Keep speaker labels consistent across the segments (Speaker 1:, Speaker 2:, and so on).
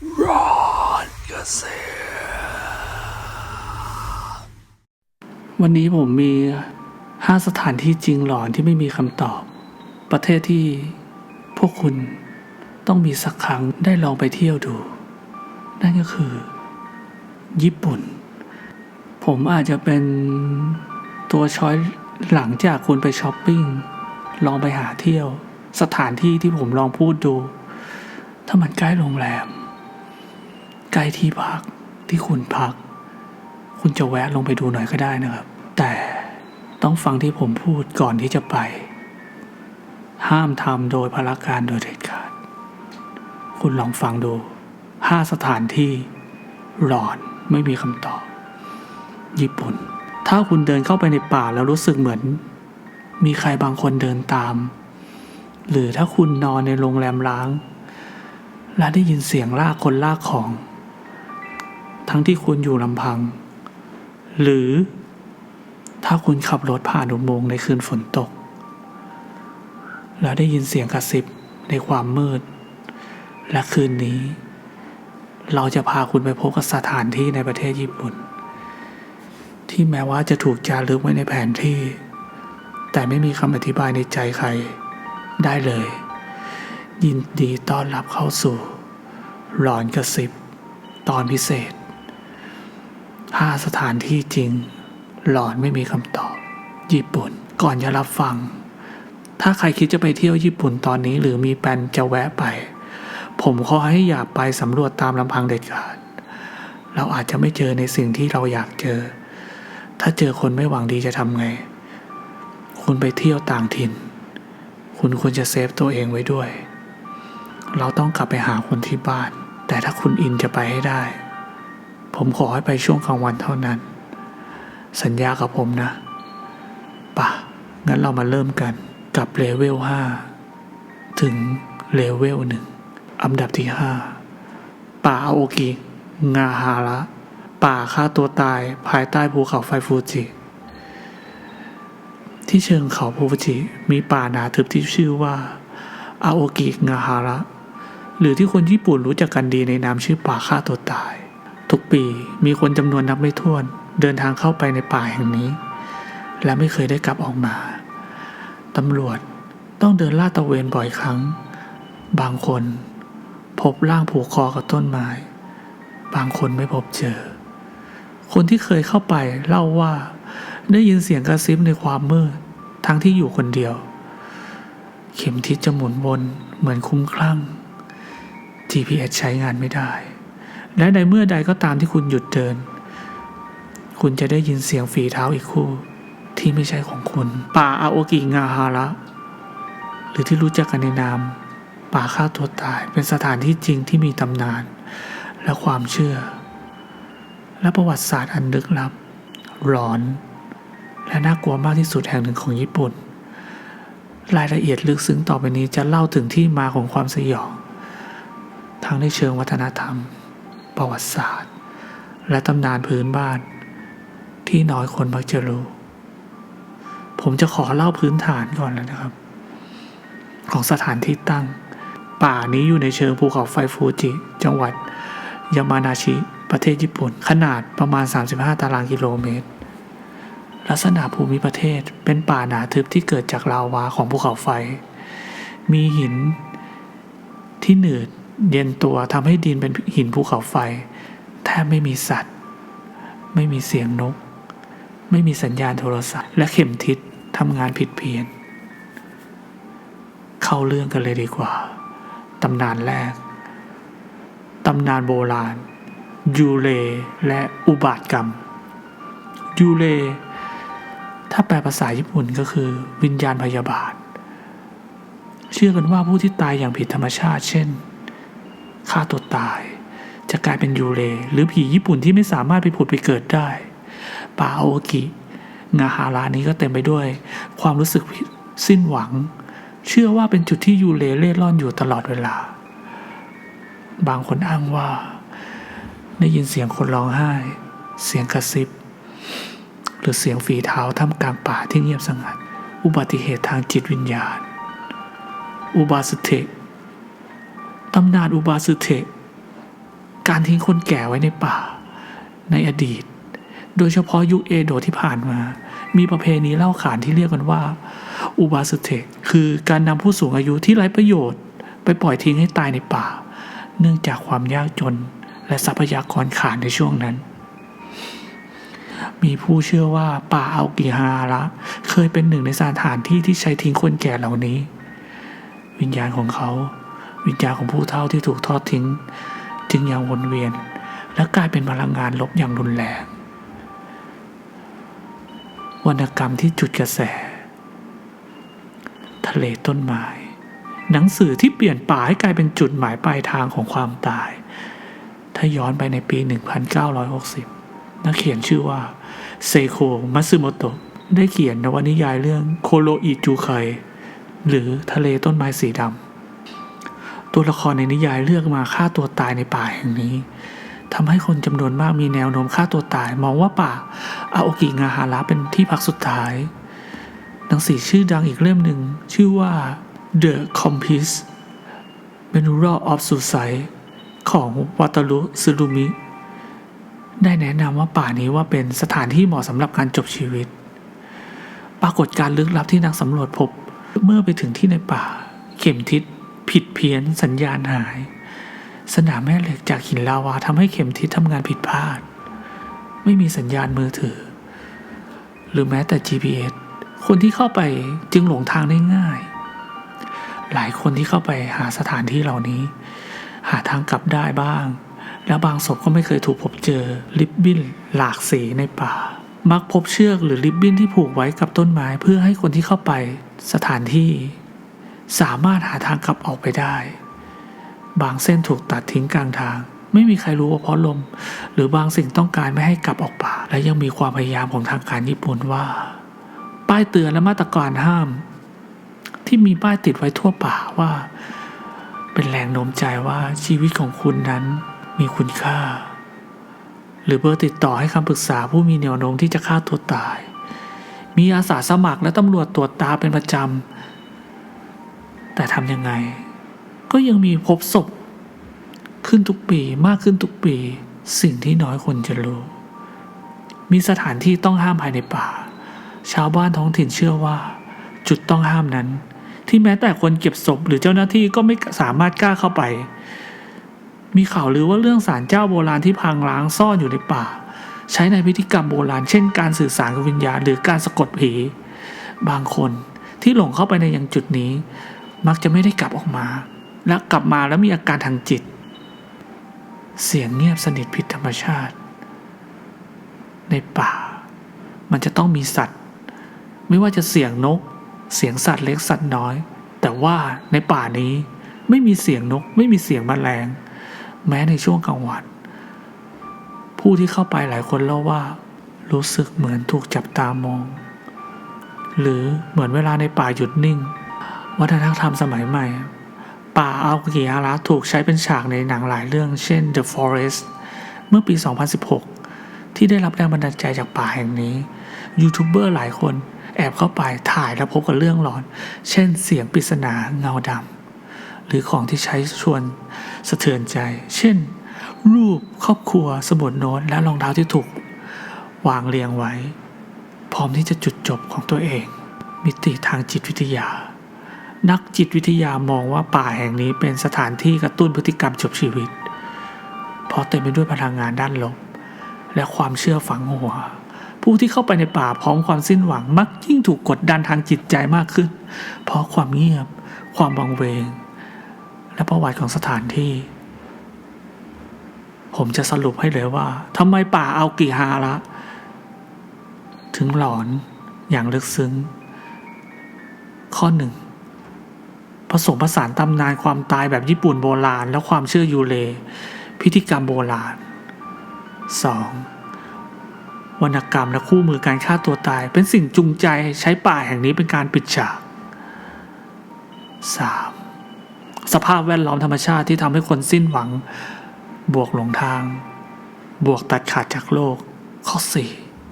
Speaker 1: ร้อนเกษวันนี้ผมมีห้าสถานที่จริงหลอนที่ไม่มีคำตอบ ประเทศที่พวกคุณต้องมีสักครั้งได้ลองไปเที่ยวดู นั่นก็คือ ญี่ปุ่น ผมอาจจะเป็นตัวช้อยหลังจากคุณไปช้อปปิ้ง ลองไปหาเที่ยว สถานที่ที่ผมลองพูดดู ถ้ามันใกล้โรงแรม ใกล้ที่พักที่คุณพัก คุณจะแวะลงไปดูหน่อยก็ได้นะครับ แต่ต้องฟังที่ผมพูดก่อนที่จะไป ห้ามทำโดยพละการโดยเด็ดขาด คุณลองฟังดูห้าสถานที่หลอนไม่มีคำตอบ ญี่ปุ่น ถ้าคุณเดินเข้าไปในป่าแล้วรู้สึกเหมือน มีใครบางคนเดินตาม หรือถ้าคุณนอนในโรงแรมร้าง และได้ยินเสียงลากคนลากของ ทั้งที่คุณอยู่ลำพัง หรือถ้าคุณขับรถผ่านอุโมงค์ในคืนฝนตก แล้วได้ยินเสียงกระซิบในความมืด และคืนนี้ เราจะพาคุณไปพบกับสถานที่ในประเทศญี่ปุ่น ที่แม้ว่าจะถูกจารึกไว้ในแผนที่ แต่ไม่มีคำอธิบายในใจใครได้เลย ยินดีต้อนรับเข้าสู่หลอนกระซิบตอนพิเศษ ห้าสถานที่จริง หลอนไม่มีคำตอบ ญี่ปุ่น ก่อนจะรับฟัง ถ้าใครคิดจะไปเที่ยวญี่ปุ่นตอนนี้ หรือมีแปนจะแวะไป ผมขอให้อย่าไปสำรวจตามลำพังเด็ดขาด เราอาจจะไม่เจอในสิ่งที่เราอยากเจอ ถ้าเจอคนไม่หวังดีจะทำไง คุณไปเที่ยวต่างถิ่น คุณควรจะเซฟตัวเองไว้ด้วย เราต้องกลับไปหาคนที่บ้าน แต่ถ้าคุณอินจะไปให้ได้ ผมขอให้ไปช่วงกลางวันเท่านั้น สัญญากับผมนะป่ะ งั้นเรามาเริ่มกันกับเลเวล5ถึงเลเวลหนึ่งอันดับที่ 5 ป่าอาโอกิ งาฮาระ ป่าฆ่าตัวตายภายใต้ภูเขาไฟฟูจิ ที่เชิงเขาฟูจิมีป่าหนาทึบที่ชื่อว่าอาโอกิ งาฮาระ หรือที่คนญี่ปุ่นรู้จักกันดีในนามชื่อป่าฆ่าตัวตาย ทุกปีมีคนจำนวนนับไม่ถ้วนเดินทางเข้าไปในป่าแห่งนี้ และไม่เคยได้กลับออกมา ตำรวจต้องเดินลาดตระเวนบ่อยครั้ง บางคน พบร่างผูกคอกับต้นไม้ บางคนไม่พบเจอ คนที่เคยเข้าไปเล่าว่าได้ยินเสียงกระซิบในความมืด ทั้งที่อยู่คนเดียว เข็มทิศจะหมุนวนเหมือนคุ้มคลั่ง GPS ใช้งานไม่ได้ และในเมื่อใดก็ตามที่คุณหยุดเดิน คุณจะได้ยินเสียงฝีเท้าอีกคู่ ที่ไม่ใช่ของคุณ ป่าอาโอกิงาฮาระ หรือที่รู้จักกันในนาม ป่าฆ่าตัวตายเป็นสถานที่จริงที่มีตำนาน และความเชื่อ และประวัติศาสตร์อันลึกลับ หลอน และน่ากลัวมากที่สุดแห่งหนึ่งของญี่ปุ่น รายละเอียดลึกซึ้งต่อไปนี้จะเล่าถึงที่มาของความสยองทั้งในเชิงวัฒนธรรม ประวัติศาสตร์ และตำนานพื้นบ้านที่น้อยคนมักจะรู้ ผมจะขอเล่าพื้นฐานก่อนแล้วนะครับ ของสถานที่ตั้ง ป่านี้อยู่ในเชิงภูเขาไฟฟูจิ จังหวัด ยามานาชิ ประเทศญี่ปุ่น ขนาดประมาณ 35 ตารางกิโลเมตร ลักษณะภูมิประเทศเป็นป่าหนาทึบที่เกิดจากลาวาของภูเขาไฟ มีหินที่หนืด เย็นตัวทำให้ดินเป็นหินภูเขาไฟแทบไม่มีสัตว์ ไม่มีเสียงนก ไม่มีสัญญาณโทรศัพท์ และเข็มทิศทำงานผิดเพี้ยน เข้าเรื่องกันเลยดีกว่า ตำนานแรก ตำนานโบราณ ยูเลและอุบาทกรรม ยูเล ถ้าแปลภาษาญี่ปุ่นก็คือ วิญญาณพยาบาท เชื่อกันว่าผู้ที่ตายอย่างผิดธรรมชาติ เช่น ฆ่าตัวตาย จะกลายเป็นยูเล หรือผีญี่ปุ่นที่ไม่สามารถไปผุดไปเกิดได้ป่าโอกิงาฮารานี้ก็เต็มไปด้วย ความรู้สึกสิ้นหวัง เชื่อว่าเป็นจุดที่ยูเลเล่ร่อนอยู่ตลอดเวลา บางคนอ้างว่า ได้ยินเสียงคนร้องไห้ เสียงกระซิบ หรือเสียงฝีเท้าท่ามกลางป่าที่เงียบสงัด อุบัติเหตุทางจิตวิญญาณ อุบาสเทะ ตำนานอุบาสเทะการทิ้งคนแก่ไว้ในป่า ในอดีต โดยเฉพาะยุคเอโดะที่ผ่านมา มีประเพณีเล่าขานที่เรียกกันว่า อุบาสุเทะคือการนำผู้สูงอายุที่ไร้ประโยชน์ ไปปล่อยทิ้งให้ตายในป่า เนื่องจากความยากจนและทรัพยากรขาดในช่วงนั้น มีผู้เชื่อว่าป่าอากิฮาระ เคยเป็นหนึ่งในสถานที่ที่ใช้ทิ้งคนแก่เหล่านี้ วิญญาณของเขา วิญญาณของผู้เฒ่าที่ถูกทอดทิ้ง จึงยังวนเวียน และกลายเป็นพลังงานลบอย่างรุนแรงวรรณกรรมที่จุดกระแส ทะเลต้นไม้หนังสือที่เปลี่ยนป่าให้กลายเป็นจุดหมายปลายทางของความตาย ถ้าย้อนไปในปี 1960 นักเขียนชื่อว่า เซโคมัตสึโมโตะได้เขียนนวนิยายเรื่องโคโรอิจูไคหรือทะเลต้นไม้สีดำ ตัวละครในนิยายเลือกมาฆ่าตัวตายในป่าแห่งนี้ทำให้คนจำนวนมากมีแนวโน้มฆ่าตัวตาย มองว่าป่าอาโอกิงาฮาระเป็นที่พักสุดท้าย หนังสือชื่อดังอีกเล่มหนึ่ง ชื่อว่า The Compass Manual of Suicide ของวัตารุซึรุมิ ได้แนะนำว่าป่านี้ว่าเป็นสถานที่เหมาะสำหรับการจบชีวิต ปรากฏการลึกลับที่นักสำรวจพบ เมื่อไปถึงที่ในป่า เข็มทิศ ผิดเพี้ยนสัญญาณหาย สนามแม่เหล็กจากหินลาวาทำให้เข็มทิศทำงานผิดพลาด ไม่มีสัญญาณมือถือ หรือแม้แต่ GPS คนที่เข้าไปจึงหลงทางได้ง่าย หลายคนที่เข้าไปหาสถานที่เหล่านี้ หาทางกลับได้บ้าง และบางศพก็ไม่เคยถูกพบเจอริบบิ้นหลากสีในป่า มักพบเชือกหรือริบบิ้นที่ผูกไว้กับต้นไม้เพื่อให้คนที่เข้าไปสถานที่ สามารถหาทางกลับออกไปได้ บางเส้นถูกตัดทิ้งกลางทาง ไม่มีใครรู้ว่าเพราะลม หรือบางสิ่งต้องการไม่ให้กลับออกป่า และยังมีความพยายามของทางการญี่ปุ่นว่า ป้ายเตือนและมาตรการห้าม ที่มีป้ายติดไว้ทั่วป่าว่า เป็นแรงโน้มใจว่าชีวิตของคุณนั้นมีคุณค่า หรือเบอร์ติดต่อให้คำปรึกษาผู้มีแนวโน้มที่จะฆ่าตัวตาย มีอาสาสมัครและตำรวจตรวจตาเป็นประจำ แต่ทำยังไง ก็ยังมีพบศพ ขึ้นทุกปีมากขึ้นทุกปี สิ่งที่น้อยคนจะรู้ มีสถานที่ต้องห้ามภายในป่า ชาวบ้านท้องถิ่นเชื่อว่า จุดต้องห้ามนั้น ที่แม้แต่คนเก็บศพหรือเจ้าหน้าที่ก็ไม่สามารถกล้าเข้าไป มีข่าวลือว่าเรื่องสารเจ้าโบราณที่พังร้างซ่อนอยู่ในป่า ใช้ในพิธีกรรมโบราณ เช่น การสื่อสารกับวิญญาณหรือการสะกดผี บางคนที่หลงเข้าไปในยังจุดนี้ มักจะไม่ได้กลับออกมา และกลับมาแล้วมีอาการทางจิต เสียงเงียบสนิทผิดธรรมชาติ ในป่า มันจะต้องมีสัตว์ ไม่ว่าจะเสียงนก เสียงสัตว์เล็กสัตว์น้อย แต่ว่าในป่านี้ไม่มีเสียงนก ไม่มีเสียงแมลง แม้ในช่วงกลางวัน ผู้ที่เข้าไปหลายคนเล่าว่า รู้สึกเหมือนถูกจับตามอง หรือเหมือนเวลาในป่าหยุดนิ่ง วัฒนธรรมสมัยใหม่ ป่าอัลกิอาระถูกใช้เป็นฉากในหนังหลายเรื่องเช่น The Forest เมื่อปี 2016 ที่ได้รับแรงบันดาลใจจากป่าแห่งนี้ ยูทูบเบอร์หลายคนแอบเข้าไปถ่ายและพบกับเรื่องหลอน เช่นเสียงปริศนาเงาดำหรือของที่ใช้ชวนสะเทือนใจ เช่น รูปครอบครัวสมุดโน้ตและรองเท้าที่ถูก วางเรียงไว้ พร้อมที่จะจุดจบของตัวเอง มิติทางจิตวิทยา นักจิตวิทยามองว่าป่าแห่งนี้เป็นสถานที่กระตุ้นพฤติกรรมจบชีวิต เพราะเต็มไปด้วยพลังงานด้านลบ และความเชื่อฝังหัว ผู้ที่เข้าไปในป่าพร้อมความสิ้นหวังมักยิ่งถูกกดดันทางจิตใจมากขึ้น เพราะความเงียบ ความวังเวง และประวัติของสถานที่ ผมจะสรุปให้เลยว่าทำไมป่าเอากิฮาระ ถึงหลอนอย่างลึกซึ้ง ข้อหนึ่ง ผสมผสานตำนานความตายแบบญี่ปุ่นโบราณ และความเชื่อยูเล พิธีกรรมโบราณ 2. วรรณกรรมและคู่มือการฆ่าตัวตาย เป็นสิ่งจูงใจใช้ป่าแห่งนี้เป็นการปิดฉาก 3. สภาพแวดล้อมธรรมชาติที่ทำให้คนสิ้นหวัง บวกหลงทาง บวกตัดขาดจากโลก ข้อ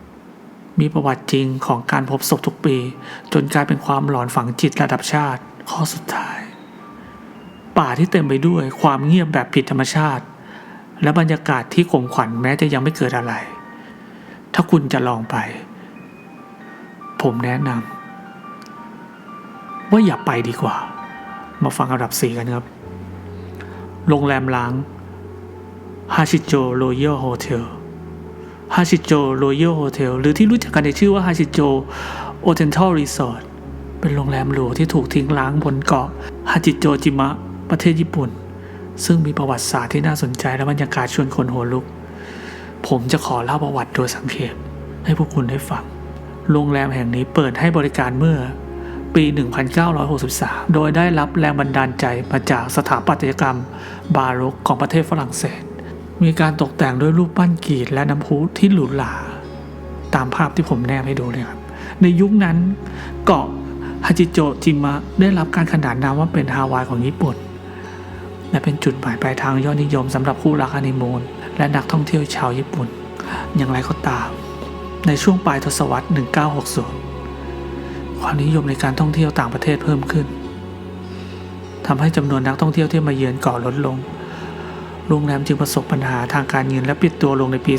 Speaker 1: 4 มีประวัติจริงของการพบศพทุกปี จนกลายเป็นความหลอนฝังจิตระดับชาติ ข้อสุดท้าย ป่าที่เต็มไปด้วยความเงียบแบบผิดธรรมชาติ และบรรยากาศที่ขมขวัญแม้จะยังไม่เกิดอะไร ถ้าคุณจะลองไป ผมแนะนำว่าอย่าไปดีกว่า มาฟังอันดับสี่กันครับ โรงแรมล้างฮาชิโจโรยัลโฮเทลฮาชิโจโรยัลโฮเทลหรือที่รู้จักกันในชื่อว่าฮาชิโจโอเทนทัลรีสอร์ท เป็นโรงแรมหรูที่ถูกทิ้งล้างบนเกาะฮาจิโจจิมะ ประเทศญี่ปุ่น ซึ่งมีประวัติศาสตร์ที่น่าสนใจและบรรยากาศชวนคนหัวลุก ผมจะขอเล่าประวัติโดยสังเขปให้พวกคุณได้ฟัง โรงแรมแห่งนี้เปิดให้บริการเมื่อปี 1963 โดยได้รับแรงบันดาลใจมาจากสถาปัตยกรรมบาโรกของประเทศฝรั่งเศส มีการตกแต่งด้วยรูปปั้นกรีดและน้ำพุที่หรูหรา ตามภาพที่ผมแนบให้ดูเลยครับ ในยุคนั้นเกาะ ฮาจิโจจิมะได้รับการขนานนามว่าเป็นฮาวายของญี่ปุ่น และเป็นจุดหมายปลายทางยอดนิยมสำหรับคู่รักฮันนีมูนและนักท่องเที่ยวชาวญี่ปุ่น อย่างไรก็ตาม ในช่วงปลายทศวรรษ 1960 ความนิยมในการท่องเที่ยวต่างประเทศเพิ่มขึ้นทำให้จำนวนนักท่องเที่ยวที่มาเยือนเกาะลดลง โรงแรมจึงประสบปัญหาทางการเงินและปิดตัวลงในปี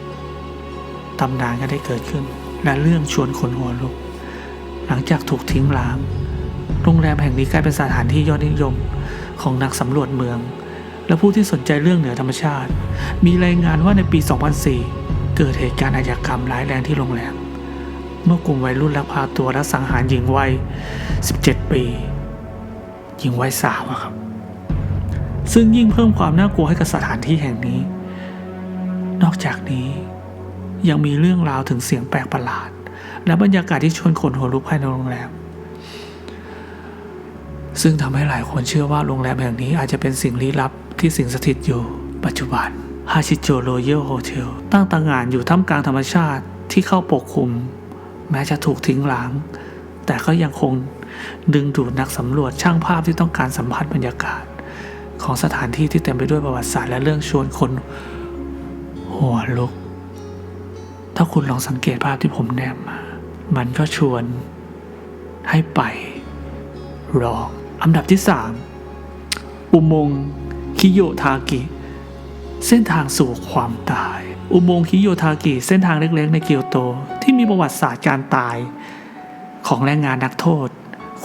Speaker 1: 2006 ตำนานก็ได้เกิดขึ้น และเรื่องชวนขนหัวลุก หลังจากถูกทิ้งร้าง โรงแรมแห่งนี้กลายเป็นสถานที่ยอดนิยมของนักสำรวจเมือง และผู้ที่สนใจเรื่องเหนือธรรมชาติ มีรายงานว่าในปี 2004 เกิดเหตุการณ์อาชญากรรมร้ายแรงที่โรงแรม เมื่อกลุ่มวัยรุ่นลักพาตัวและสังหารหญิงวัย 17 ปี หญิงวัยสาวครับ ซึ่งยิ่งเพิ่มความน่ากลัวให้กับสถานที่แห่งนี้ นอกจากนี้ยังมีเรื่องราวถึงเสียงแปลกประหลาด และบรรยากาศที่ชวนขนหัวลุกภายในโรงแรม ซึ่งทำให้หลายคนเชื่อว่าโรงแรมแห่งนี้อาจจะเป็นสิ่งลี้ลับที่สิงสถิตอยู่ปัจจุบันฮาชิโจโรเยลโฮเทลตั้งตางานอยู่ท่ามกลางธรรมชาติที่เข้าปกคลุม แม้จะถูกทิ้งร้าง แต่ก็ยังคงดึงดูดนักสำรวจช่างภาพที่ต้องการสัมผัสบรรยากาศ ของสถานที่ที่เต็มไปด้วยประวัติศาสตร์และเรื่องชวนคนหัวลุก ถ้าคุณลองสังเกตภาพที่ผมแนมมา มันก็ชวนให้ไปรองอันดับที่ 3 อุโมงค์คิโยทากิ เส้นทางสู่ความตาย อุโมงค์คิโยทากิ เส้นทางเล็กๆ ในเกียวโตที่มีประวัติศาสตร์การตายของแรงงานนักโทษ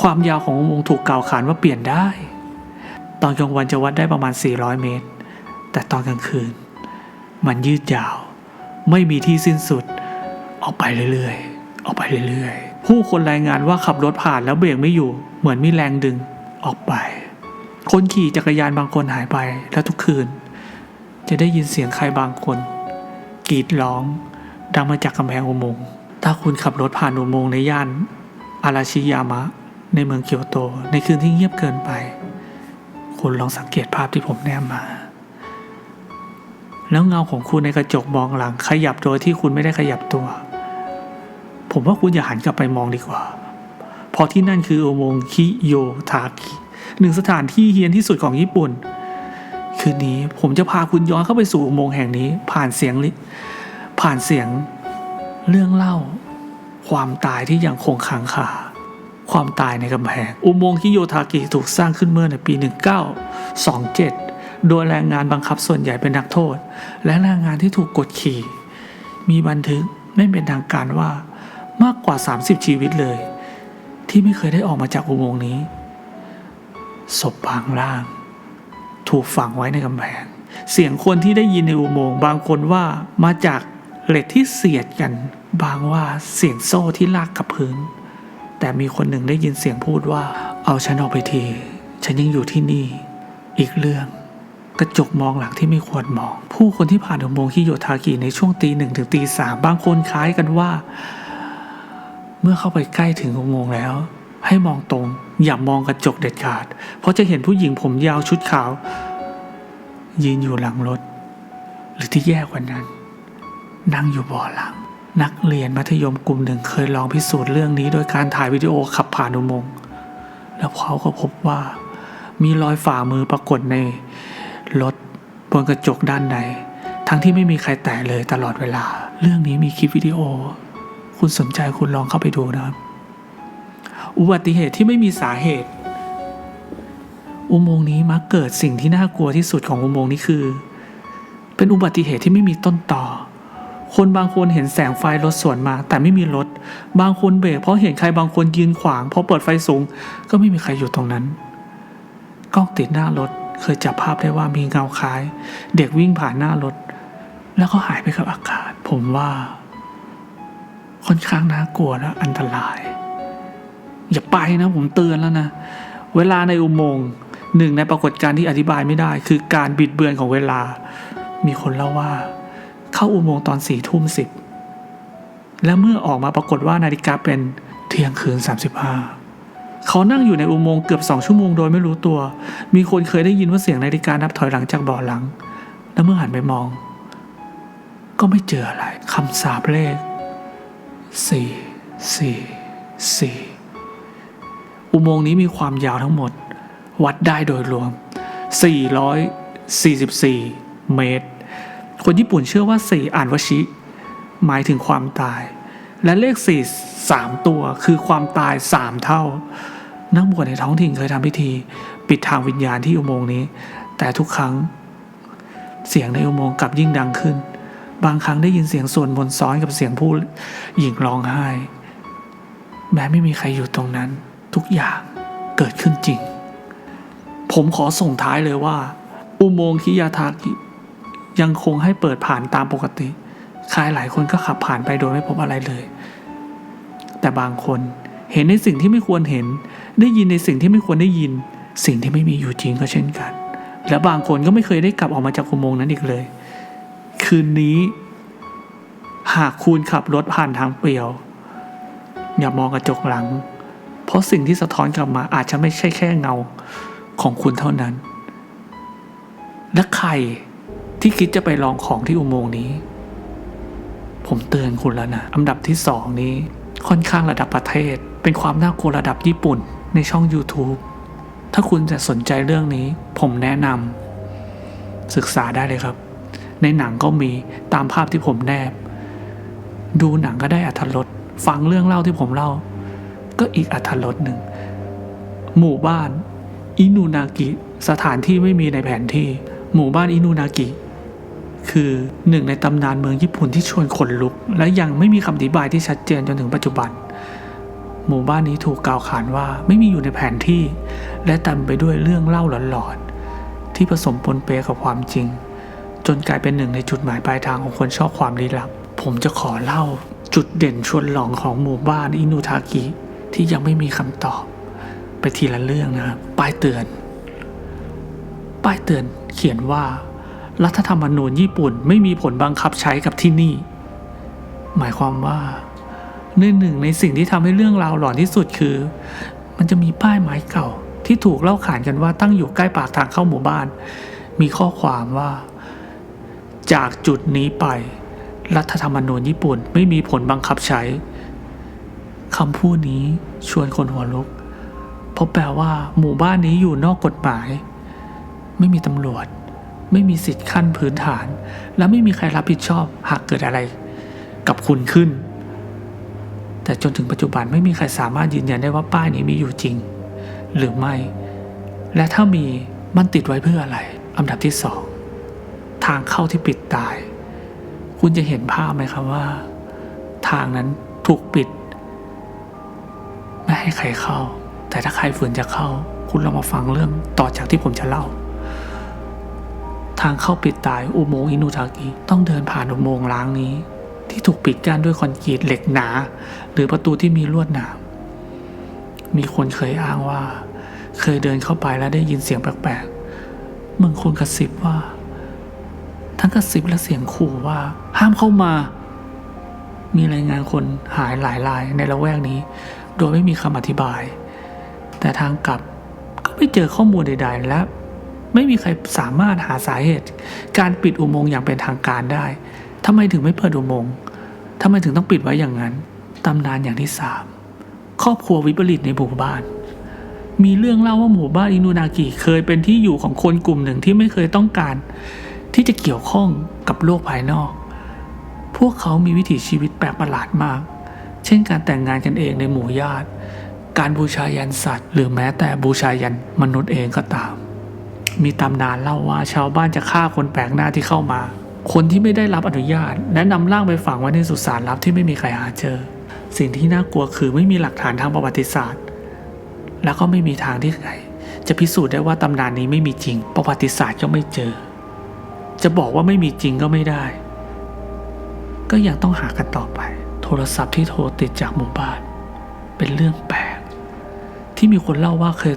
Speaker 1: ความยาวของอุโมงค์ถูกกล่าวขานว่าเปลี่ยนได้ ตอนกลางวันจะวัดได้ประมาณ 400 เมตร แต่ตอนกลางคืน มันยืดยาว ไม่มีที่สิ้นสุด ออกไปเรื่อยๆ ออกไปเรื่อยๆ ผู้คนรายงานว่าขับรถผ่านแล้วเบรกไม่อยู่ เหมือนมีแรงดึงออกไป คนขี่จักรยานบางคนหายไปแล้วทุกคืน จะได้ยินเสียงใครบางคนกรีดร้อง ดังมาจากกำแพงอุโมงค์ ถ้าคุณขับรถผ่านอุโมงค์ในย่านอาราชิยามะ ในเมืองเกียวโตในคืนที่เงียบเกินไป คุณลองสังเกตภาพที่ผมแนมมา แล้วเงาของคุณในกระจกมองหลังขยับโดยที่คุณไม่ได้ขยับตัว ผมว่าคุณอย่าหันกลับไปมองดีกว่า เพราะที่นั่นคืออุโมงค์คิโยทากิหนึ่งสถานที่เฮียนที่สุดของญี่ปุ่น คืนนี้ผมจะพาคุณย้อนเข้าไปสู่อุโมงค์แห่งนี้ ผ่านเสียงลิผ่านเสียง เรื่องเล่า ความตายที่ยังคงค้างคาความตายในกำแพง อุโมงค์คิโยทากิถูกสร้างขึ้นเมื่อในปี 1927 โดยแรงงานบังคับส่วนใหญ่เป็นนักโทษ และแรงงานที่ถูกกดขี่ มีบันทึกไม่เป็นทางการว่า มากกว่า 30 ชีวิตเลย ที่ไม่เคยได้ออกมาจากอุโมงค์นี้ศพบางร่าง ถูกฝังไว้ในกำแพง เสียงคนที่ได้ยินในอุโมงค์บางคนว่ามาจากเหล็กที่เสียดกัน บางว่าเสียงโซ่ที่ลากกับพื้น แต่มีคนหนึ่งได้ยินเสียงพูดว่า เอาฉันออกไปที ฉันยังอยู่ที่นี่ อีกเรื่อง กระจกมองหลังที่ไม่ควรมอง ผู้คนที่ผ่านอุโมงค์ที่โยธากิในช่วงตีหนึ่งถึงตีสามบางคนคล้ายกันว่า เมื่อเข้าไปใกล้ถึงอุโมงค์แล้ว ให้มองตรงอย่ามองกระจกเด็ดขาด เพราะจะเห็นผู้หญิงผมยาวชุดขาว ยืนอยู่หลังรถ หรือที่แย่กว่านั้น นั่งอยู่เบาะหลัง นักเรียนมัธยมกลุ่มหนึ่งเคยลองพิสูจน์เรื่องนี้ โดยการถ่ายวิดีโอขับผ่านอุโมงค์แล้วเขาก็พบว่า มีรอยฝ่ามือปรากฏในรถบนกระจกด้านในทั้งที่ไม่มีใครแตะเลยตลอดเวลา เรื่องนี้มีคลิปวิดีโอ คุณสนใจคุณลองเข้าไปดูนะครับ อุบัติเหตุที่ไม่มีสาเหตุ อุโมงค์นี้มักเกิดสิ่งที่น่ากลัวที่สุดของอุโมงค์นี้คือ เป็นอุบัติเหตุที่ไม่มีต้นต่อ คนบางคนเห็นแสงไฟรถสวนมา แต่ไม่มีรถ บางคนเบรกเพราะเห็นใครบางคนยืนขวางเพราะเปิดไฟสูง ก็ไม่มีใครอยู่ตรงนั้น กล้องติดหน้ารถเคยจับภาพได้ว่ามีเงาคล้าย เด็กวิ่งผ่านหน้ารถ แล้วก็หายไปกับอากาศ ผมว่า ค่อนข้างน่ากลัวและอันตราย อย่าไปนะผมเตือนแล้วนะ เวลาในอุโมงค์หนึ่งในปรากฏการณ์ที่อธิบายไม่ได้ คือการบิดเบือนของเวลา มีคนเล่าว่า เข้าอุโมงค์ตอนสี่ทุ่มสิบและเมื่อออกมาปรากฏว่านาฬิกาเป็นเที่ยงคืนสามสิบห้าเขานั่งอยู่ในอุโมงค์เกือบสองชั่วโมงโดยไม่รู้ตัว มีคนเคยได้ยินว่าเสียงนาฬิกานับถอยหลังจากบาะหลัง และเมื่อหันไปมอง ก็ไม่เจออะไรคำสาปเลข สี่สี่สี่อุโมงค์นี้มีความยาวทั้งหมด วัดได้โดยรวม 444 เมตร คนญี่ปุ่นเชื่อว่า 4 อ่านวชิ หมายถึงความตาย และเลข 4 3 ตัวคือความตาย 3 เท่า นักบวชในท้องถิ่นเคยทำพิธี ปิดทางวิญญาณที่อุโมงค์นี้ แต่ทุกครั้ง เสียงในอุโมงค์กลับยิ่งดังขึ้น บางครั้งได้ยินเสียงส่วนบนซ้อนกับเสียงผู้หญิงร้องไห้ แม้ไม่มีใครอยู่ตรงนั้น ทุกอย่างเกิดขึ้นจริง ผมขอส่งท้ายเลยว่า อุโมงค์คิยาทากิยังคงให้เปิดผ่านตามปกติใครหลายคนก็ขับผ่านไปโดยไม่พบอะไรเลย แต่บางคนเห็นในสิ่งที่ไม่ควรเห็น ได้ยินในสิ่งที่ไม่ควรได้ยิน สิ่งที่ไม่มีอยู่จริงก็เช่นกัน และบางคนก็ไม่เคยได้กลับออกมาจากอุโมงค์นั้นอีกเลย คืนนี้ หากคุณขับรถผ่านทางเปลี่ยว อย่ามองกระจกหลัง เพราะสิ่งที่สะท้อนกลับมาอาจจะไม่ใช่แค่เงาของคุณเท่านั้น และใครที่คิดจะไปลองของที่อุโมงค์นี้ ผมเตือนคุณแล้วนะ อันดับที่สองนี้ค่อนข้างระดับประเทศ เป็นความน่ากลัวระดับญี่ปุ่นในช่อง YouTube ถ้าคุณจะสนใจเรื่องนี้ ผมแนะนำศึกษาได้เลยครับ ในหนังก็มีตามภาพที่ผมแนบ ดูหนังก็ได้อัธรสฟังเรื่องเล่าที่ผมเล่า ก็อีกอัธรสหนึ่ง หมู่บ้านอินูนากิสถานที่ไม่มีในแผนที่ หมู่บ้านอินูนากิ คือหนึ่งในตำนานเมืองญี่ปุ่นที่ชวนขนลุก และยังไม่มีคำอธิบายที่ชัดเจนจนถึงปัจจุบัน หมู่บ้านนี้ถูกกล่าวขานว่าไม่มีอยู่ในแผนที่ และเต็มไปด้วยเรื่องเล่าหลอนๆที่ผสมปนเปกับความจริง จนกลายเป็นหนึ่งในจุดหมายปลายทางของคนชอบความลี้ลับ ผมจะขอเล่าจุดเด่นชวนหลองของหมู่บ้านอินูทากิที่ยังไม่มีคำตอบ ไปทีละเรื่องนะครับป้ายเตือน ป้ายเตือนเขียนว่า รัฐธรรมนูญญี่ปุ่นไม่มีผลบังคับใช้กับที่นี่ หมายความว่าในหนึ่งในสิ่งที่ทำให้เรื่องราวหลอนที่สุดคือ มันจะมีป้ายไม้เก่าที่ถูกเล่าขานกันว่าตั้งอยู่ใกล้ปากทางเข้าหมู่บ้าน มีข้อความว่า จากจุดนี้ไป รัฐธรรมนูญญี่ปุ่นไม่มีผลบังคับใช้คำพูดนี้ชวนคนหัวลุก เพราะแปลว่า หมู่บ้านนี้อยู่นอกกฎหมาย ไม่มีตำรวจ ไม่มีสิทธิ์ขั้นพื้นฐาน และไม่มีใครรับผิดชอบหากเกิดอะไร กับคุณขึ้น แต่จนถึงปัจจุบันไม่มีใครสามารถยืนยันได้ว่าป้ายนี้มีอยู่จริง หรือไม่ และถ้ามีมันติดไว้เพื่ออะไร อันดับที่สองางเข้าที่ปิดตาย คุณจะเห็นภาพไหมครับว่า ทางนั้นถูกปิด ไม่ให้ใครเข้า แต่ถ้าใครฝืนจะเข้า คุณลองมาฟังเรื่องต่อจากที่ผมจะเล่า ทางเข้าปิดตายอุโมงค์อินุทากิต้องเดินผ่านอุโมงค์ล้างนี้ ที่ถูกปิดกั้นด้วยคอนกรีตเหล็กหนา หรือประตูที่มีลวดหนามมีคนเคยอ้างว่า เคยเดินเข้าไปแล้วได้ยินเสียงแปลกๆมือนคนกระซิบว่า ทั้งกระซิบและเสียงขู่ว่าห้ามเข้ามา มีรายงานคนหายหลายรายในละแวกนี้ โดยไม่มีคำอธิบาย แต่ทางกลับก็ไม่เจอข้อมูลใด ๆ และไม่มีใครสามารถหาสาเหตุ การปิดอุโมงค์อย่างเป็นทางการได้ทำไมถึงไม่เปิดอุโมงค์ทำไมถึงต้องปิดไว้อย่างนั้นตำนานอย่างที่สามครอบครัววิปริตในหมู่บ้าน มีเรื่องเล่าว่าหมู่บ้านอินูนากิเคยเป็นที่อยู่ของคนกลุ่มหนึ่งที่ไม่เคยต้องการ ที่จะเกี่ยวข้องกับโลกภายนอก พวกเขามีวิถีชีวิตแปลกประหลาดมาก เช่นการแต่งงานกันเองในหมู่ญาติ การบูชายันสัตว์ หรือแม้แต่บูชายันมนุษย์เองก็ตาม มีตำนานเล่าว่าชาวบ้านจะฆ่าคนแปลกหน้าที่เข้ามา คนที่ไม่ได้รับอนุญาต และนำร่างไปฝังไว้ในสุสานลับที่ไม่มีใครหาเจอ สิ่งที่น่ากลัวคือไม่มีหลักฐานทางประวัติศาสตร์ แล้วก็ไม่มีทางที่ใครจะพิสูจน์ได้ว่าตำนานนี้ไม่มีจริง ประวัติศาสตร์ก็ไม่เจอ จะบอกว่าไม่มีจริงก็ไม่ได้ ก็ยังต้องหากันต่อไป โทรศัพท์ที่โทรติดจากหมู่บ้าน เป็นเรื่องแปลก ที่มีคนเล่าว่าเคย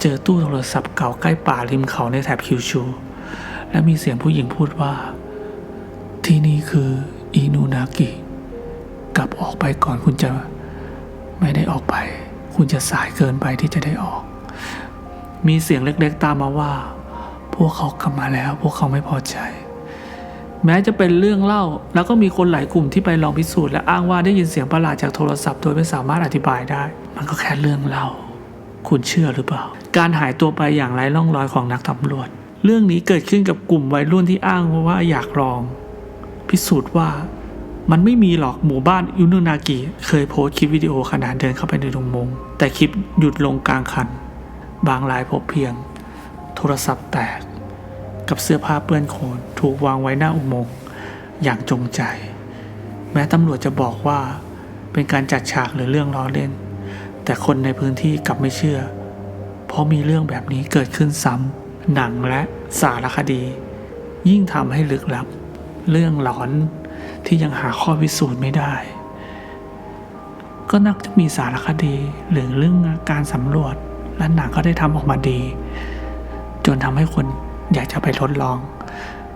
Speaker 1: เจอตู้โทรศัพท์เก่าใกล้ป่าริมเขาในแถบคิวชู และมีเสียงผู้หญิงพูดว่า ที่นี่คืออินูนากิกลับออกไปก่อนคุณจะไม่ได้ออกไป คุณจะสายเกินไปที่จะได้ออก มีเสียงเล็กๆตามมาว่า พวกเขากลับมาแล้ว พวกเขาไม่พอใจ แม้จะเป็นเรื่องเล่า แล้วก็มีคนหลายกลุ่มที่ไปลองพิสูจน์และอ้างว่าได้ยินเสียงประหลาดจากโทรศัพท์โดยไม่สามารถอธิบายได้ มันก็แค่เรื่องเล่า คุณเชื่อหรือเปล่า การหายตัวไปอย่างไร้ร่องรอยของนักตำรวจ เรื่องนี้เกิดขึ้นกับกลุ่มวัยรุ่นที่อ้างว่าอยากลอง พิสูจน์ว่ามันไม่มีหรอกหมู่บ้านอินุนากิเคยโพสต์คลิปวิดีโอขณะเดินเข้าไปในอุโมง แต่คลิปหยุดลงกลางคัน บางรายพบเพียง โทรศัพท์แตก กับเสื้อผ้าเปื้อนโคลนถูกวางไว้หน้าอุโมงค์อย่างจงใจ แม้ตำรวจจะบอกว่า เป็นการจัดฉากหรือเรื่องล้อเล่น แต่คนในพื้นที่กลับไม่เชื่อ เพราะมีเรื่องแบบนี้เกิดขึ้นซ้ำหนังและสารคดี ยิ่งทำให้ลึกลับ เรื่องหลอนที่ยังหาข้อพิสูจน์ไม่ได้ ก็นักจะมีสารคดีหรือเรื่องการสำรวจและหนังก็ได้ทำออกมาดี จนทำให้คนอยากจะไปทดลอง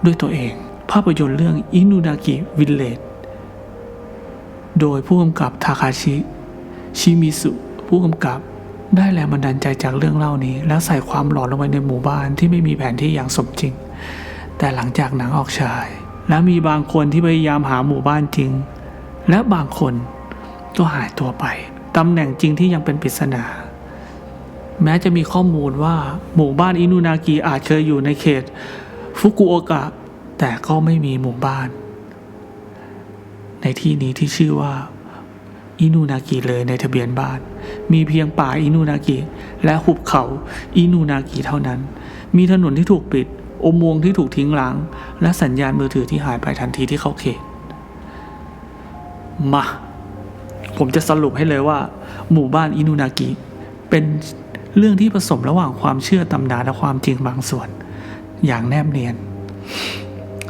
Speaker 1: ด้วยตัวเอง ภาพยนตร์เรื่องอินูนากิวิลเลจโดยผู้กำกับทาคาชิ ชิมิสุ ผู้กำกับได้แรงบันดาลใจจากเรื่องเล่านี้ แล้วใส่ความหลอนลงไปในหมู่บ้านที่ไม่มีแผนที่อย่างสมจริง แต่หลังจากหนังออกฉาย และมีบางคนที่พยายามหาหมู่บ้านจริง และบางคนก็หายตัวไปตำแหน่งจริงที่ยังเป็นปริศนา แม้จะมีข้อมูลว่าหมู่บ้านอินุนากิอาจเคยอยู่ในเขต ฟุกุโอกะ แต่ก็ไม่มีหมู่บ้าน ในที่นี้ที่ชื่อว่าอินูนากิเลยในทะเบียนบ้าน มีเพียงป่าอินูนากิและหุบเขาอินูนากิเท่านั้น มีถนนที่ถูกปิดอุโมงค์ที่ถูกทิ้งร้าง และสัญญาณมือถือที่หายไปทันทีที่เข้าเขต มา ผมจะสรุปให้เลยว่า หมู่บ้านอินูนากิเป็น เรื่องที่ผสมระหว่างความเชื่อตำนานและความจริงบางส่วน อย่างแนบเนียน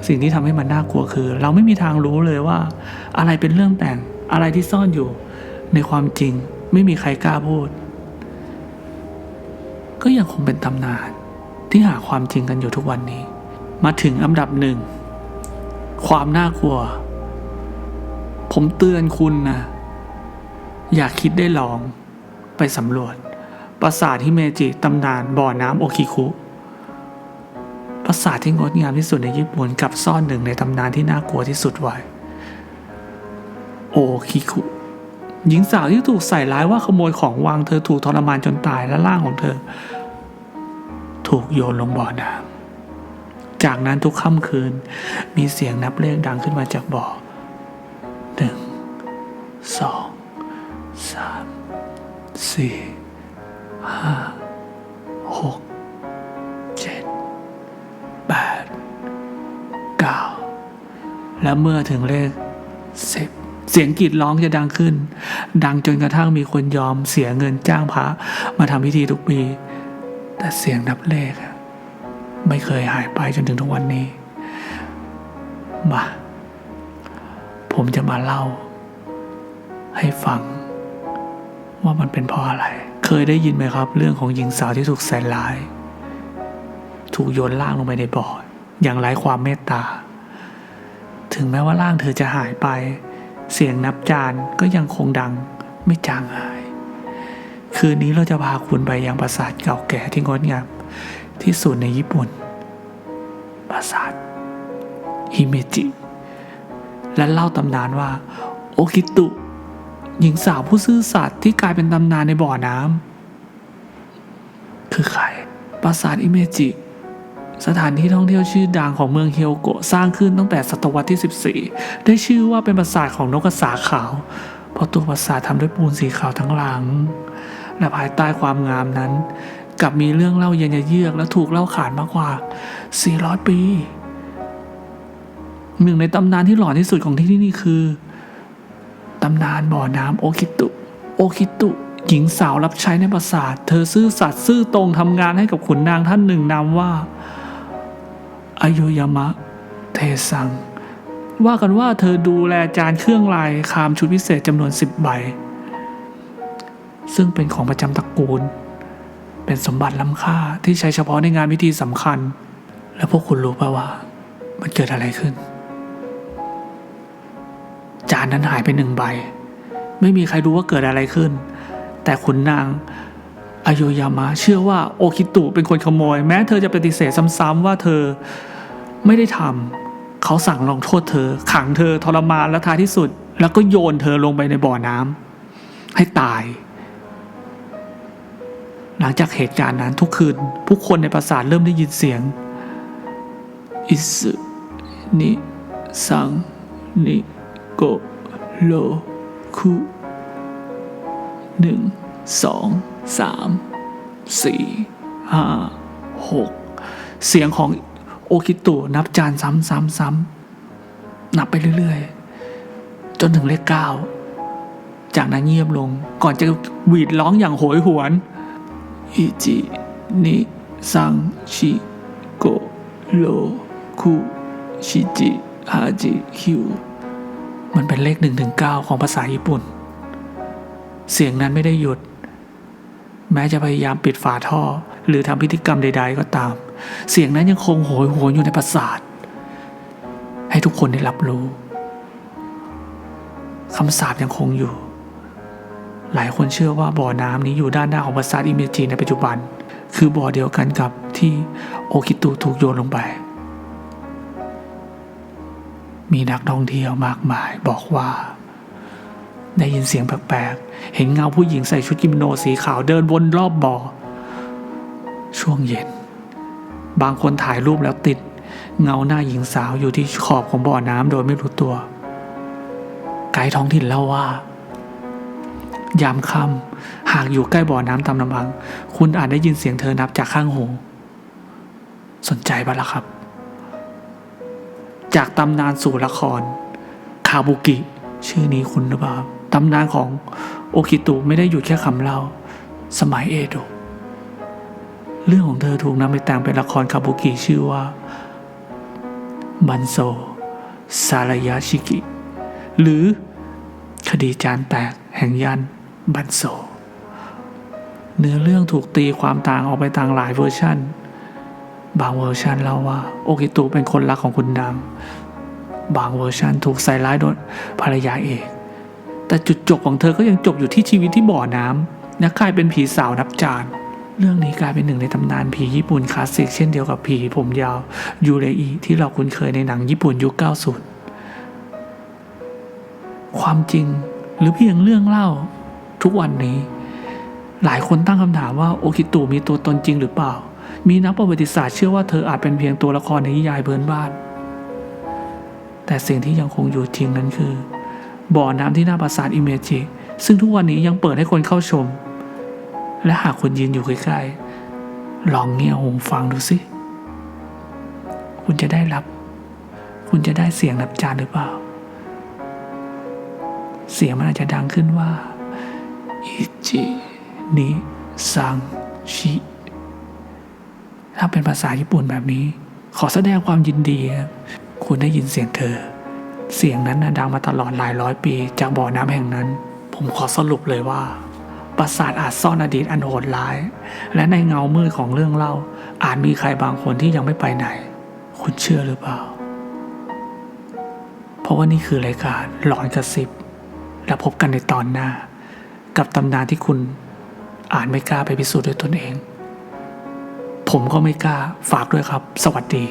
Speaker 1: สิ่งที่ทำให้มันน่ากลัวคือ เราไม่มีทางรู้เลยว่า อะไรเป็นเรื่องแต่งอะไรที่ซ่อนอยู่ ในความจริงไม่มีใครกล้าพูด ก็ยังคงเป็นตำนานที่หาความจริงกันอยู่ทุกวันนี้ มาถึงอันดับหนึ่ง ความน่ากลัว ผมเตือนคุณนะ อยากคิดได้ลองไปสำรวจ ปราสาทฮิเมจิตำนานบ่อน้ำโอคิคุ ปราสาทที่งดงามที่สุดในญี่ปุ่นกับซ่อนหนึ่งในตำนานที่น่ากลัวที่สุดไว้ โอคิคุ หญิงสาวที่ถูกใส่ร้ายว่าขโมยของวางเธอถูกทรมานจนตายและร่างของเธอ ถูกโยนลงบ่อน้ำจากนั้นทุกค่ำคืน มีเสียงนับเลขดังขึ้นมาจากบ่อหนึ่งสองสามสี่ ห้าหกเจ็ดแปดเก้าและเมื่อถึงเลขสิบเสียงกรีดร้องจะดังขึ้น ดังจนกระทั่งมีคนยอมเสียเงินจ้างพระมาทำพิธีทุกปี แต่เสียงนับเลขไม่เคยหายไปจนถึงทุกวันนี้ มา ผมจะมาเล่า ให้ฟังว่ามันเป็นเพราะอะไร เคยได้ยินไหมครับ เรื่องของหญิงสาวที่ถูกใส่ร้าย ถูกโยนล่างลงไปในบ่ออย่างไร้ความเมตตา ถึงแม้ว่าร่างเธอจะหายไป เสียงนับจานก็ยังคงดังไม่จางหาย คืนนี้เราจะพาคุณไปยังปราสาทเก่าแก่ที่งดงามที่สุดในญี่ปุ่น ปราสาทฮิเมจิ และเล่าตำนานว่า โอคิตุ หญิงสาวผู้ซื่อสัตย์ที่กลายเป็นตำนานในบ่อน้ำคือใครปราสาทอิเมจิ สถานที่ท่องเที่ยวชื่อดังของเมืองเฮียวโกะสร้างขึ้นตั้งแต่ศตวรรษที่ 14 ได้ชื่อว่าเป็นปราสาทของนกกระสาขาว เพราะตัวปราสาททำด้วยปูนสีขาวทั้งหลัง และภายใต้ความงามนั้นกลับมีเรื่องเล่าเย็นเยือกและถูกเล่าขานมากกว่า 400 ปีหนึ่งในตำนานที่หลอนที่สุดของที่นี่คือ ตำนานบ่อน้ำโอคิตุ โอคิตุ หญิงสาวรับใช้ในปราสาท เธอซื่อสัตย์ซื่อตรงทำงานให้กับขุนนางท่านหนึ่งนามว่าอายุยามะ เทซัง ว่ากันว่าเธอดูแลจานเครื่องลายคามชุดพิเศษจำนวนสิบใบ ซึ่งเป็นของประจำตระกูล เป็นสมบัติล้ำค่าที่ใช้เฉพาะในงานพิธีสำคัญ แล้วพวกคุณรู้ป่าว่า มันเกิดอะไรขึ้น จานนั้นหายไปหนึ่งใบ ไม่มีใครรู้ว่าเกิดอะไรขึ้น แต่ขุนนางอายุยามะเชื่อว่าโอคิตุเป็นคนขโมย แม้เธอจะปฏิเสธซ้ำๆว่าเธอไม่ได้ทำเขาสั่งลงโทษเธอ ขังเธอทรมานและท้ายที่สุด แล้วก็โยนเธอลงไปในบ่อน้ำให้ตาย หลังจากเหตุการณ์นั้นทุกคืน ผู้คนในปราสาทเริ่มได้ยินเสียงอิสึนิซังนิ โกโลคุหนึ่งสองสามสี่ห้าหกเสียงของโอคิตุนับจานซ้ำซ้ำซ้ำนับไปเรื่อยๆ จนถึงเลขเก้าจากนั้นเงียบลงก่อนจะหวีดร้องอย่างโหยหวนอิจินิซังชิโกโลคุชิจิฮาจิฮิว มันเป็นเลขหนึ่งถึงเก้าของภาษาญี่ปุ่น เสียงนั้นไม่ได้หยุด แม้จะพยายามปิดฝาท่อ หรือทำพิธีกรรมใด ๆ ก็ตาม เสียงนั้นยังคงโหยหวนอยู่ในประสาท ให้ทุกคนได้รับรู้คำสาปยังคงอยู่ หลายคนเชื่อว่าบ่อน้ำนี้อยู่ด้านหน้าของปราสาทอิเมจิในปัจจุบัน คือบ่อเดียวกันกับที่โอคิตุถูกโยนลงไป มีนักท่องเที่ยวมากมาย บอกว่า ได้ยินเสียงแปลกๆ เห็นเงาผู้หญิงใส่ชุดกิโมโนสีขาวเดินวนรอบบ่อ ช่วงเย็น บางคนถ่ายรูปแล้วติด เงาหน้าหญิงสาวอยู่ที่ขอบของบ่อน้ำโดยไม่รู้ตัว ไกด์ท้องถิ่นเล่าว่า ยามค่ำหากอยู่ใกล้บ่อน้ำตามลำพัง คุณอาจได้ยินเสียงเธอนับจากข้างหู สนใจปะล่ะครับ จากตำนานสู่ละคร คาบุกิ ชื่อนี้คุณหรือเปล่าตำนานของโอคิตุไม่ได้หยุดแค่คำเล่า สมัยเอโดะเรื่องของเธอถูกนำไปแต่งเป็นละครคาบุกิชื่อว่าบันโซซารายาชิกิ หรือคดีจานแตกแห่งยันบันโซ เนื้อเรื่องถูกตีความต่างออกไปต่างหลายเวอร์ชัน บางเวอร์ชันเล่าว่า โอกิตุเป็นคนรักของคุณนาง บางเวอร์ชันถูกใส่ร้ายโดยภรรยาเอก แต่จุดจบของเธอก็ยังจบอยู่ที่ชีวิตที่บ่อน้ำและกลายเป็นผีสาวนับจาน เรื่องนี้กลายเป็นหนึ่งในตำนานผีญี่ปุ่นคลาสสิกเช่นเดียวกับผีผมยาวยูเรอีที่เราคุ้นเคยในหนังญี่ปุ่นยุค 90 ความจริงหรือเพียงเรื่องเล่าทุกวันนี้ หลายคนตั้งคำถามว่าโอคิตุมีตัวตนจริงหรือเปล่า มีนักประวัติศาสตร์เชื่อว่าเธออาจเป็นเพียงตัวละครในนิยายเบิร์นบ้าน แต่สิ่งที่ยังคงอยู่จริงนั้นคือ บ่อน้ำที่หน้าปราสาทอิเมจิซึ่งทุกวันนี้ยังเปิดให้คนเข้าชม และหากคุณยืนอยู่ใกล้ๆลองเงี่ยหูฟังดูสิ คุณจะได้รับ คุณจะได้เสียงนับจานหรือเปล่า เสียงมันอาจจะดังขึ้นว่าอิจินิซังชิ ถ้าเป็นภาษาญี่ปุ่นแบบนี้ ขอแสดงความยินดีครับคุณได้ยินเสียงเธอ เสียงนั้นดังมาตลอดหลายร้อยปี จากบ่อน้ำแห่งนั้น ผมขอสรุปเลยว่า ปราสาทอาจซ่อนอดีตอันโหดร้าย และในเงามืดของเรื่องเล่า อาจมีใครบางคนที่ยังไม่ไปไหน คุณเชื่อหรือเปล่า เพราะว่านี่คือรายการหลอนกระซิบ แล้วพบกันในตอนหน้า กับตำนานที่คุณอาจไม่กล้าไปพิสูจน์ด้วยตนเอง ผมก็ไม่กล้าฝากด้วยครับ สวัสดี